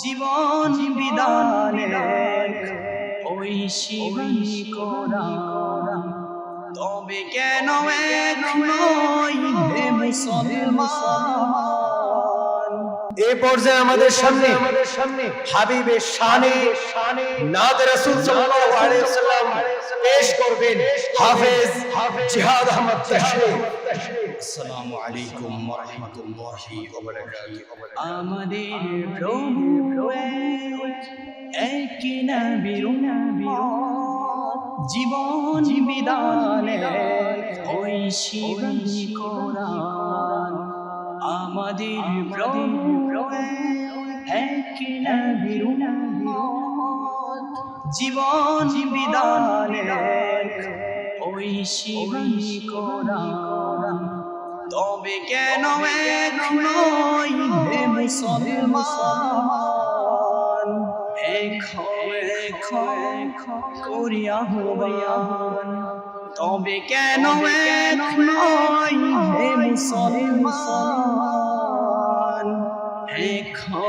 জীবন বিদানে ওই শিবাই কোরআন তবে কেন এক নয় হে মুসলমান? এ পর্যায়ে আমাদের সামনে হাবিবের শানে নাদ রাসূল সাল্লাল্লাহু আলাইহি ওয়াসাল্লাম পেশ করবেন হাফেজ জিহাদ আহমদ তাশরীফ। আসসালামু আলাইকুম ওয়া রাহমাতুল্লাহি ওয়া বারাকাতুহু। আমাদের প্রভু এক নবীর জীবন বিদানে ওই কোরআন। আমাদের প্রভু এক নবীর জীবন বিদানে ওই শিবাই কোরআন তবে কেন এক নয় হে মুসলমান? এক এক করিয়া হবান তবে কেন এক নয় হে মুসলমান?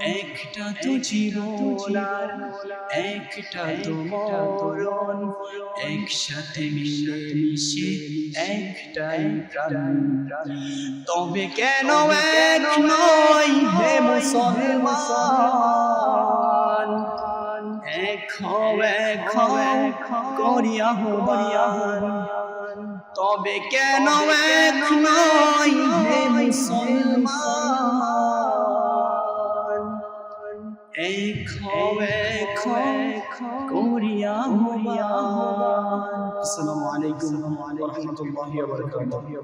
একটা তো জীবনার একটা তো মরণ, একসাথে মিলে মিশে একটাই প্রাণ। তবে কেন এক নয় হে মুসলমান? এক এক করিয়া হবান তবে কেন এক নয় হে মুসলমান? হও এক করিয়া আসসালামু আলাইকুম ওয়া রাহমাতুল্লাহি ওয়া বারাকাতুহু